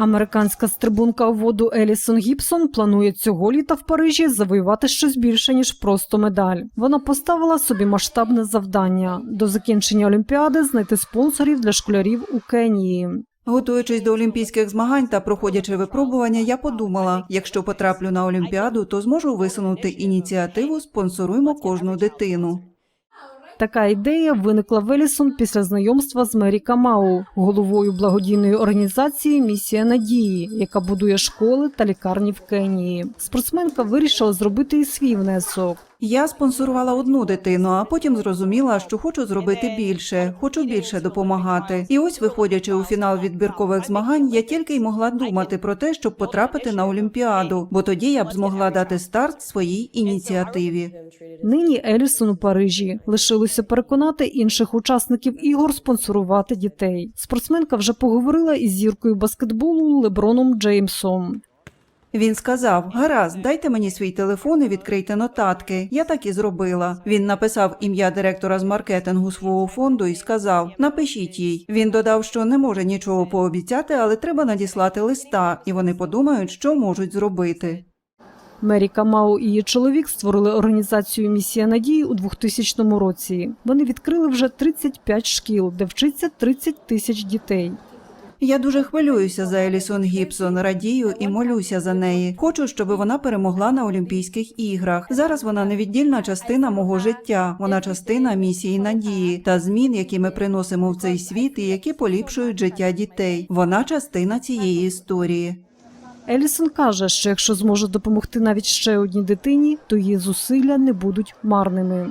Американська стрибунка у воду Елісон Гібсон планує цього літа в Парижі завоювати щось більше ніж просто медаль. Вона поставила собі масштабне завдання до закінчення Олімпіади знайти спонсорів для школярів у Кенії. Готуючись до олімпійських змагань та проходячи випробування, я подумала: якщо потраплю на олімпіаду, то зможу висунути ініціативу Спонсоруймо кожну дитину. Така ідея виникла в Елісон після знайомства з Мері Камау, головою благодійної організації Місія надії, яка будує школи та лікарні в Кенії. Спортсменка вирішила зробити і свій внесок. Я спонсорувала одну дитину, а потім зрозуміла, що хочу зробити більше, хочу більше допомагати. І ось, виходячи у фінал відбіркових змагань, я тільки й могла думати про те, щоб потрапити на олімпіаду, бо тоді я б змогла дати старт своїй ініціативі. Нині Елісон у Парижі лишилося переконати інших учасників ігор спонсорувати дітей. Спортсменка вже поговорила із зіркою баскетболу Леброном Джеймсом. Він сказав: Гаразд, дайте мені свій телефон і відкрийте нотатки. Я так і зробила. Він написав ім'я директора з маркетингу свого фонду і сказав: Напишіть їй. Він додав, що не може нічого пообіцяти, але треба надіслати листа, і вони подумають, що можуть зробити. Мері Камау і її чоловік створили організацію Місія надії у 2000 році. Вони відкрили вже 35 шкіл, де вчиться 30 тисяч дітей. Я дуже хвилююся за Елісон Гібсон, радію і молюся за неї. Хочу, щоб вона перемогла на Олімпійських іграх. Зараз вона невіддільна частина мого життя. Вона частина місії надії та змін, які ми приносимо в цей світ і які поліпшують життя дітей. Вона частина цієї історії. Елісон каже, що якщо зможе допомогти навіть ще одній дитині, то її зусилля не будуть марними.